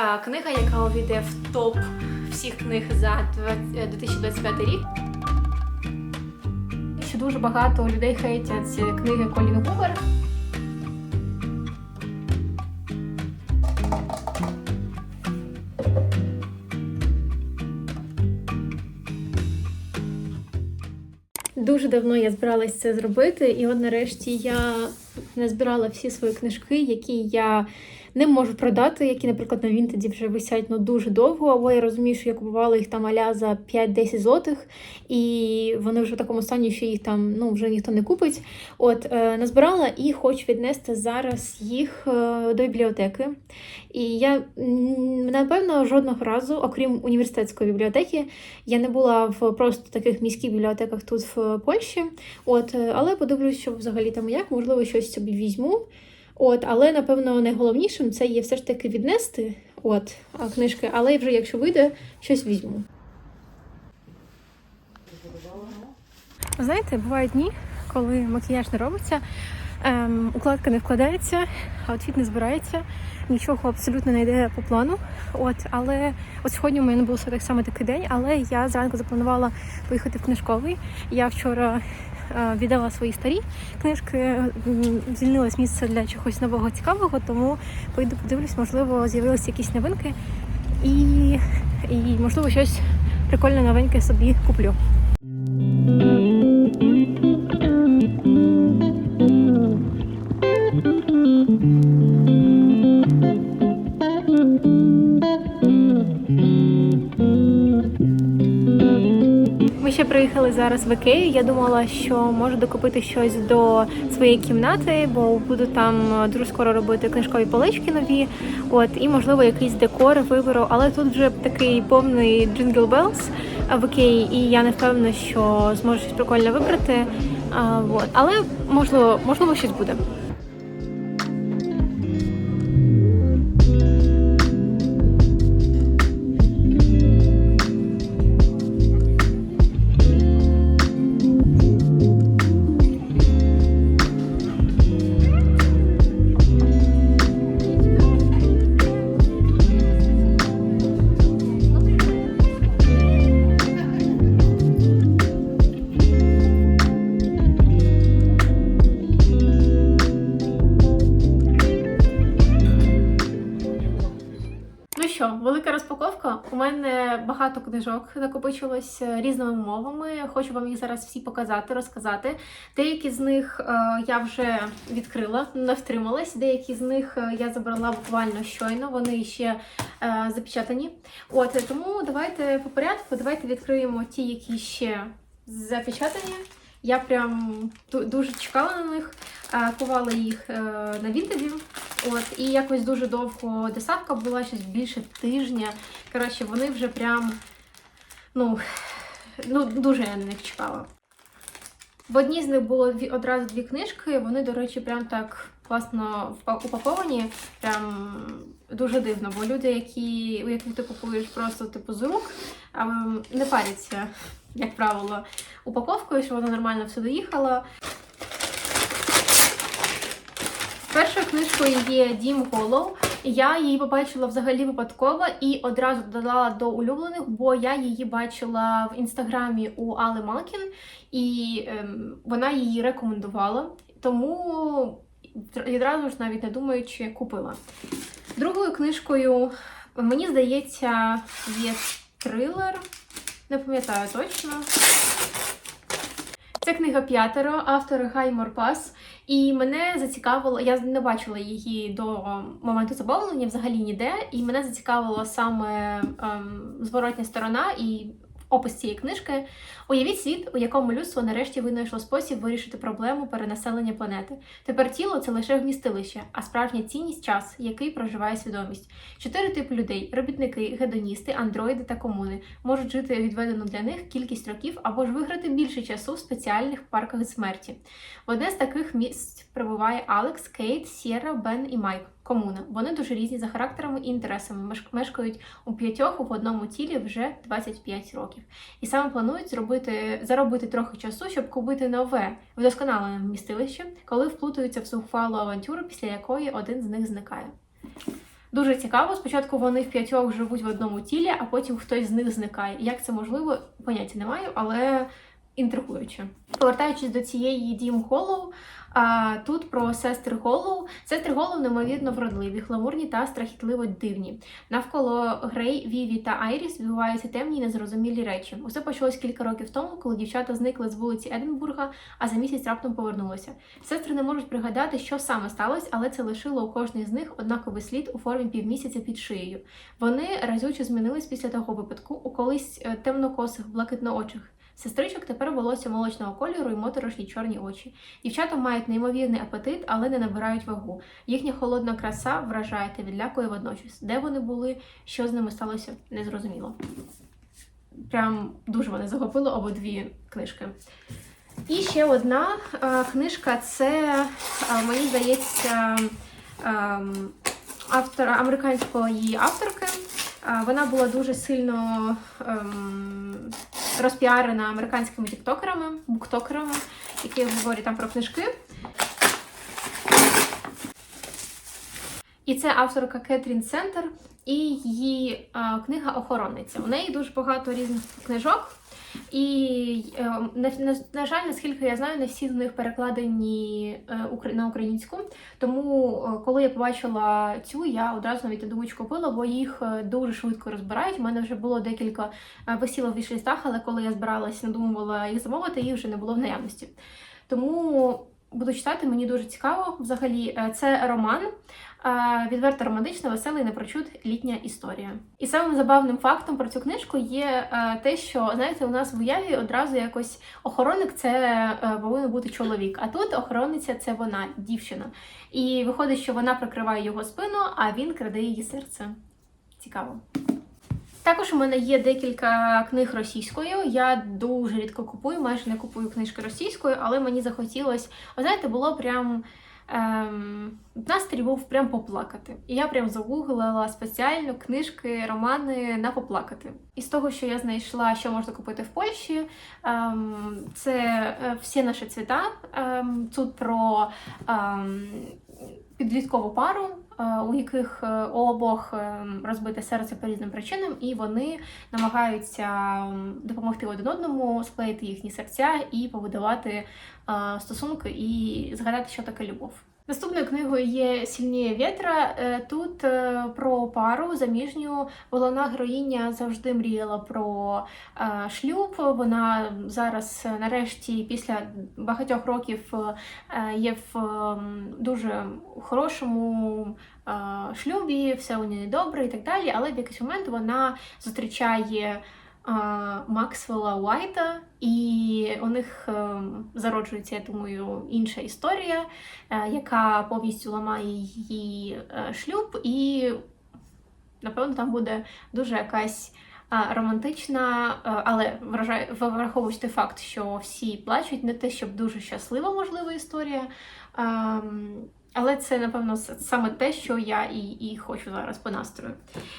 Книга, яка увійде в топ всіх книг за 2025 рік. Що дуже багато людей хейтять книги Колін Гувер. Дуже давно я збиралась це зробити, і от нарешті я назбирала всі свої книжки, які я не можу продати, які, наприклад, на Вінтеді вже висять ну, дуже довго, або я розумію, що я купувала їх там аля за 5-10 злотих, і вони вже в такому стані, що їх там ну, вже ніхто не купить. От е, назбирала і хочу віднести зараз їх е, до бібліотеки. І я напевно жодного разу, окрім університетської бібліотеки, я не була в просто таких міських бібліотеках тут в Польщі. От, е, але подивлюсь, що взагалі там як, можливо, щось собі візьму. От, але напевно найголовнішим це є все ж таки віднести от, книжки, але вже якщо вийде, щось візьму. Знаєте, бувають дні, коли макіяж не робиться, ем, укладка не вкладається, аутфіт не збирається, нічого абсолютно не йде по плану. От, але от сьогодні у мене був так само такий день, але я зранку запланувала поїхати в книжковий. Я вчора віддала свої старі книжки, звільнилось місце для чогось нового цікавого, тому поїду подивлюсь, можливо, з'явилися якісь новинки і, і можливо щось прикольне новеньке собі куплю. Приїхали зараз в Ікею. Я думала, що можу докупити щось до своєї кімнати, бо буду там е, дуже скоро робити книжкові полички нові. От і можливо якийсь декор виберу. Але тут вже такий повний Jingle Bells е, в Ікеї, і я не впевнена, що зможу щось прикольне вибрати. А, от. Але можливо, можливо, щось буде. Велика розпаковка. У мене багато книжок накопичилось е, різними мовами. Хочу вам їх зараз всі показати, розказати. Деякі з них е, я вже відкрила, не втрималась. Деякі з них е, я забрала буквально щойно. Вони ще запечатані. От тому давайте по порядку. Давайте відкриємо ті, які ще запечатані. Я прям ду- дуже чекала на них, кувала їх на Вінтеді. От, і якось дуже довго доставка була, щось більше тижня. Коротше, вони вже прям, ну, ну дуже я на них чекала. В одній з них було одразу дві книжки, вони, до речі, прям так класно упаковані. Прям дуже дивно, бо люди, які, у яких ти купуєш просто типу з рук, не паряться, як правило, упаковкою, що вона нормально все доїхала. Книжкою є Дім Голов. Я її побачила взагалі випадково і одразу додала до улюблених, бо я її бачила в інстаграмі у Али Малкін, і ем, вона її рекомендувала. Тому відразу ж навіть не думаючи, купила. Другою книжкою, мені здається, є трилер. Не пам'ятаю точно. Це книга п'ятеро, автор Гай Морпас. І мене зацікавило, я не бачила її до моменту замовлення взагалі ніде. І мене зацікавила саме ем, зворотня сторона і опис цієї книжки. Уявіть світ, у якому людство нарешті винайшло спосіб вирішити проблему перенаселення планети. Тепер тіло це лише вмістилище, а справжня цінність час, який проживає свідомість. Чотири типи людей: робітники, гедоністи, андроїди та комуни можуть жити відведену для них кількість років або ж виграти більше часу в спеціальних парках смерті. В одне з таких місць прибуває Алекс, Кейт, Сєра, Бен і Майк. Комуна. Вони дуже різні за характерами і інтересами. Меш- Мешкають у п'ятьох в одному тілі вже 25 років. І саме планують зробити заробити трохи часу, щоб купити нове вдосконалене вмістилище, коли вплутуються в зухвалу авантюру, після якої один з них зникає. Дуже цікаво. Спочатку вони в п'ятьох живуть в одному тілі, а потім хтось з них зникає. Як це можливо, поняття не маю, але інтригуюче. Повертаючись до цієї Дім Холлоу, а тут про сестри Голлоу. Сестри Голлоу неймовірно вродливі, гламурні та страхітливо дивні. Навколо Грей, Віві та Айріс відбуваються темні і незрозумілі речі. Усе почалось кілька років тому, коли дівчата зникли з вулиці Единбурга, а за місяць раптом повернулися. Сестри не можуть пригадати, що саме сталося, але це лишило у кожній з них однаковий слід у формі півмісяця під шиєю. Вони разюче змінились після того випадку у колись е, темнокосих, блакитноочих. Сестричок тепер волосся молочного кольору і моторошні чорні очі. Дівчата мають неймовірний апетит, але не набирають вагу. Їхня холодна краса вражає та відлякує водночас. Де вони були, що з ними сталося, незрозуміло. Прям дуже мене захопило обидві книжки. І ще одна е, книжка це, е, мені здається, е, автора американської авторки. Е, Вона була дуже сильно ем, розпіарена американськими тіктокерами, буктокерами, які говорять там про книжки. І це авторка Кетрін Сентер і її е, книга Охоронниця. У неї дуже багато різних книжок. І е, на, на, на жаль, наскільки я знаю, не всі з них перекладені е, на українську. Тому, е, коли я побачила цю, я одразу навіть думаю, купила, бо їх дуже швидко розбирають. У мене вже було декілька висіло в вішлістах, але коли я збиралась, надумувала їх замовити, їх вже не було в наявності. Тому буду читати, мені дуже цікаво. Взагалі, е, це роман. е, Відверто романтична, весела і напрочуд літня історія. І самим забавним фактом про цю книжку є е, те, що знаєте, у нас в уяві одразу якось охоронник це повинен бути чоловік. А тут охоронниця це вона, дівчина. І виходить, що вона прикриває його спину, а він краде її серце. Цікаво. Також у мене є декілька книг російською. Я дуже рідко купую, майже не купую книжки російською, але мені захотілося, знаєте, було прям. Ем, настрій був прям поплакати. І я прям загуглила спеціально книжки, романи на поплакати. І з того, що я знайшла, що можна купити в Польщі, ем, це е, всі наші цвіта. Ем, тут про ем, підліткову пару, е, у яких е, у обох ем, розбите серце по різним причинам, і вони намагаються допомогти один одному, склеїти їхні серця і побудувати е, стосунки і згадати, що таке любов. Наступною книгою є Сильніє вітра. Е, Тут е, про пару заміжню головна героїня завжди мріяла про е, шлюб. Вона зараз, нарешті, після багатьох років є в дуже хорошому шлюбі, все у неї добре і так далі. Але в якийсь момент вона зустрічає. Максвелла Уайта, і у них е, зароджується, я думаю, інша історія, е, яка повністю ламає її е, шлюб, і напевно там буде дуже якась е, романтична, але враховуючи факт, що всі плачуть, не те, щоб дуже щаслива, можливо, історія. Але це, напевно, саме те, що я і, і хочу зараз по настрою.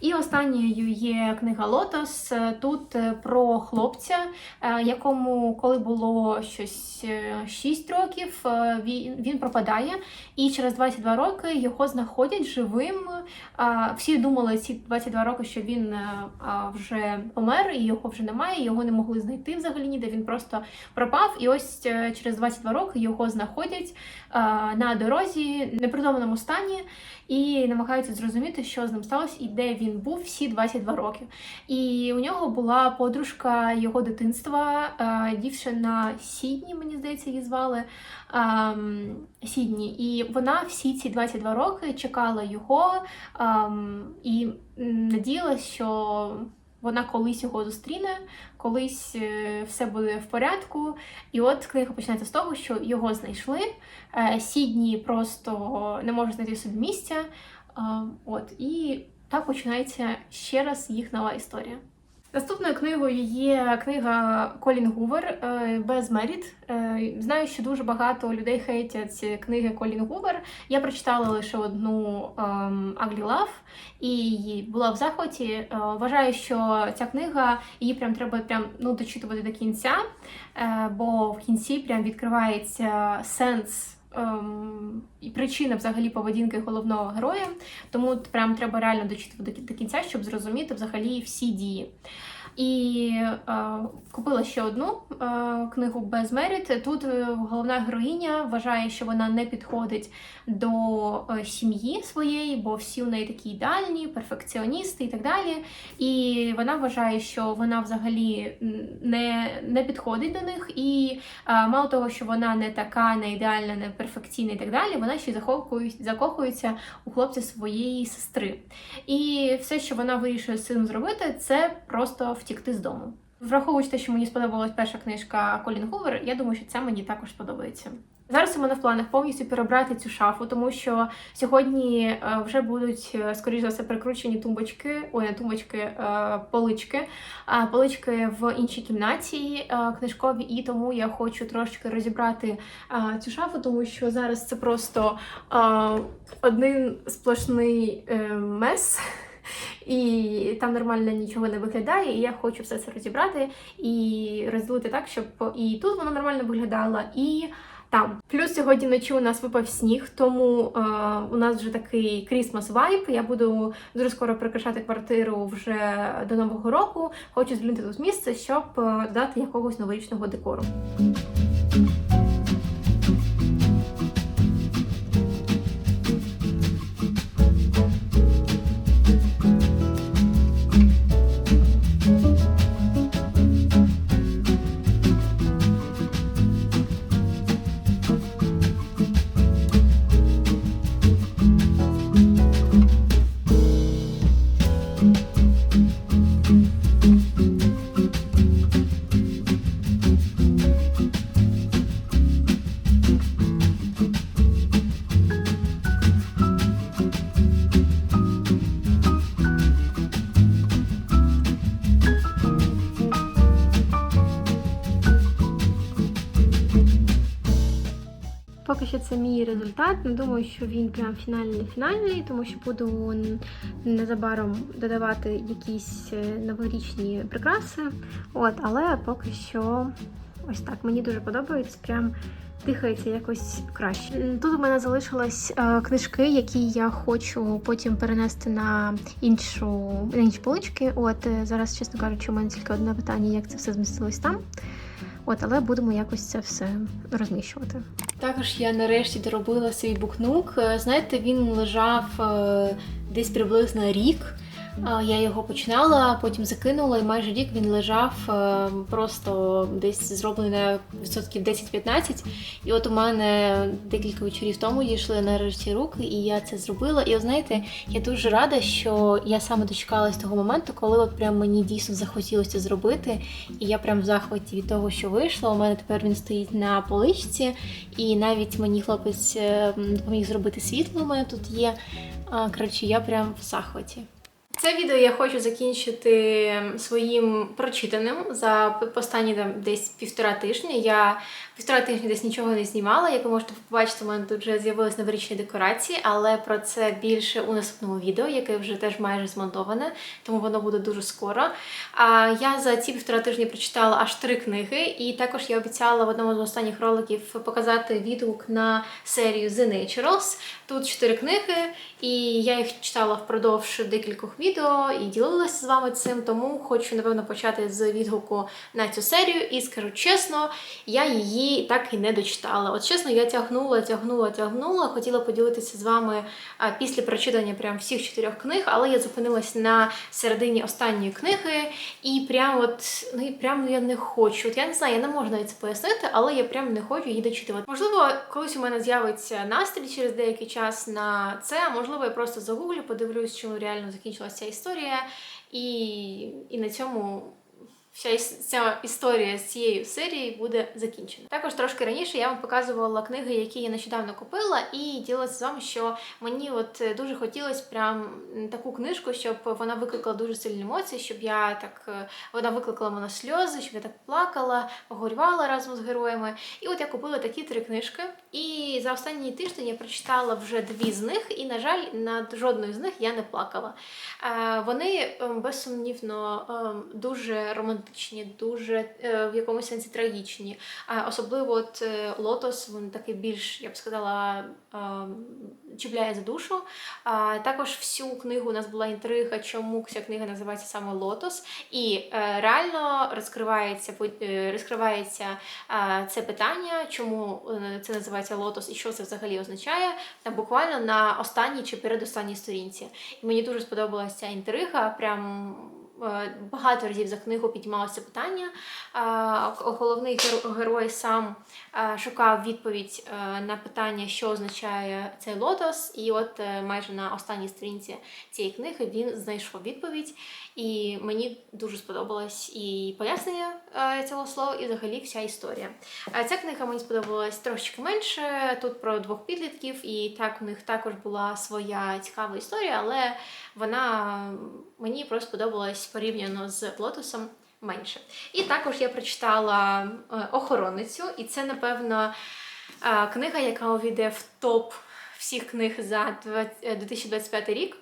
І останньою є книга Лотос. Тут е, про хлопця, е, якому, коли було щось 6 років, е, він, він пропадає, і через 22 роки його знаходять живим. Всі думали ці 22 роки, що він вже помер, і його вже немає, його не могли знайти взагалі ніде. Він просто пропав. І ось через 22 роки його знаходять на дорозі непритомному стані і намагаються зрозуміти, що з ним сталося і де він був всі 22 роки. І у нього була подружка його дитинства, е, дівчина Сідні, мені здається, її звали ем, Сідні. І вона всі ці 22 роки чекала його ем, і надіялась, що вона колись його зустріне, колись е, все буде в порядку. І от книга починається з того, що його знайшли. Е, Сідні просто не може знайти собі місця. Е, От і так починається ще раз їх нова історія. Наступною книгою є книга Колін Гувер е, Без Меріт. Е, Знаю, що дуже багато людей хейтять книги Колін Гувер. Я прочитала лише одну ем, Ugly Love і була в захваті. Е, Вважаю, що ця книга її прям треба прям ну дочитувати до кінця, бо в кінці прям відкривається сенс ем, і причина взагалі поведінки головного героя. Тому прям треба реально дочитувати до, кінця, щоб зрозуміти взагалі всі дії. І е, купила ще одну е, книгу без Меріт. Тут е, головна героїня вважає, що вона не підходить до е, сім'ї своєї, бо всі у неї такі ідеальні, перфекціоністи і так далі. І вона вважає, що вона взагалі не, не підходить до них. І е, мало того, що вона не така, не ідеальна, не перфекційна і так далі, вона ще й захоплює- закохується у хлопця своєї сестри. І все, що вона вирішує з цим зробити, це просто втікти з дому. Враховуючи те, що мені сподобалась перша книжка Колін Гувер, я думаю, що це мені також сподобається. Зараз у мене в планах повністю перебрати цю шафу, тому що сьогодні е, вже будуть, е, скоріш за все, прикручені тумбочки, ой, не тумбочки, е, полички, полички в іншій кімнаті книжкові, і тому я хочу трошки розібрати цю шафу, тому що зараз це просто один сплошний мес. І там нормально нічого не виглядає, і я хочу все це розібрати і розділити так, щоб і тут воно нормально виглядало, і там. Плюс сьогодні ночі у нас випав сніг, тому е, у нас вже такий крісмас вайб. Я буду дуже скоро прикрашати квартиру вже до нового року. Хочу звільнити тут місце, щоб е, дати якогось новорічного декору. Поки що це мій результат. Не думаю, що він прям фінальний фінальний, тому що буду незабаром додавати якісь е, новорічні прикраси. От, але поки що ось так. Мені дуже подобається. Прям дихається якось краще. Тут у мене залишились е, книжки, які я хочу потім перенести на іншу на інші полички. От е, зараз, чесно кажучи, у мене тільки одне питання, як це все змістилось там. От, але будемо якось це все розміщувати. Також я нарешті доробила свій букнук. Е, Знаєте, він лежав е, десь приблизно рік. Я його починала, потім закинула, і майже рік він лежав е, просто десь зроблений на відсотків 10-15. І от у мене декілька вечорів тому дійшли нарешті руки, і я це зробила. І от знаєте, я дуже рада, що я саме дочекалась того моменту, коли от прям мені дійсно захотілося зробити. І я прям в захваті від того, що вийшло. У мене тепер він стоїть на поличці, і навіть мені хлопець е, допоміг зробити світло. У мене тут є. Коротше, я прям в захваті. Це відео я хочу закінчити своїм прочитаним за останні там десь півтора тижня. Я півтора тижня десь нічого не знімала. Як ви можете побачити, у мене тут вже з'явились новорічні декорації, але про це більше у наступному відео, яке вже теж майже змонтоване, тому воно буде дуже скоро. А я за ці півтора тижні прочитала аж три книги, і також я обіцяла в одному з останніх роликів показати відгук на серію The Naturals. Тут чотири книги, і я їх читала впродовж декількох відео і ділилася з вами цим. Тому хочу напевно почати з відгуку на цю серію. І скажу чесно, я її так і не дочитала. От чесно, я тягнула, тягнула, тягнула. Хотіла поділитися з вами після прочитання прям всіх чотирьох книг, але я зупинилась на середині останньої книги, і прям от ну і прям я не хочу. От я не знаю, я не можу навіть це пояснити, але я прям не хочу її дочитувати. Можливо, колись у мене з'явиться настрій через деякий час на це. а Можливо, я просто загуглю, подивлюсь, чому реально закінчилася ця історія, і, і на цьому. Вся ця історія з цією серією буде закінчена. Також трошки раніше я вам показувала книги, які я нещодавно купила, і ділилася з вами, що мені от е, дуже хотілося прям таку книжку, щоб вона викликала дуже сильні емоції, щоб я так е, вона викликала мене сльози, щоб я так плакала, погорювала разом з героями. І от я купила такі три книжки. І за останній тиждень я прочитала вже дві з них, і, на жаль, над жодною з них я не плакала. Е, Вони ем, безсумнівно ем, дуже романтичні. Романтичні, дуже е, в якомусь сенсі трагічні. А особливо от е, Лотос, він такий більш, я б сказала, е, чіпляє за душу. А також всю книгу у нас була інтрига, чому ця книга називається саме Лотос. І реально розкривається розкривається це питання, чому це називається Лотос і що це взагалі означає. Там буквально на останній чи передостанній сторінці. І мені дуже сподобалася ця інтрига. Прям багато разів за книгу піднімалося питання. Головний герой сам е, шукав відповідь е, на питання, що означає цей лотос. І от е, майже на останній сторінці цієї книги він знайшов відповідь. І мені дуже сподобалось і пояснення е, цього слова, і взагалі вся історія. Е, Ця книга мені сподобалась трошечки менше. Тут про двох підлітків, і так у них також була своя цікава історія, але вона мені просто сподобалась порівняно з Лотосом менше. І також я прочитала охороницю, охоронницю, і це, напевно, е, книга, яка увійде в топ всіх книг за 20 е, 2025 рік.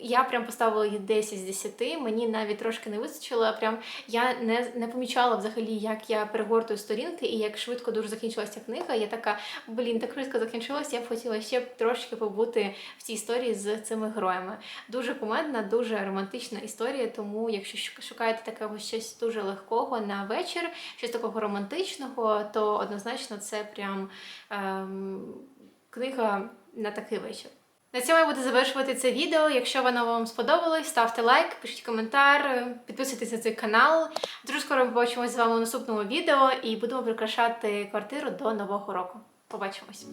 Я прям поставила її 10 з 10, мені навіть трошки не вистачило. Прям я не, не помічала взагалі, як я перегортую сторінки і як швидко дуже закінчилася книга. Я така, блін, так швидко закінчилася, я б хотіла ще трошки побути в цій історії з цими героями. Дуже кумедна, дуже романтична історія. Тому, якщо шукаєте такого щось дуже легкого на вечір, щось такого романтичного, то однозначно це прям ем, книга на такий вечір. На цьому я буду завершувати це відео. Якщо воно вам сподобалось, ставте лайк, пишіть коментар, підписуйтесь на цей канал. Дуже скоро побачимось з вами у наступному відео і будемо прикрашати квартиру до нового року. Побачимось!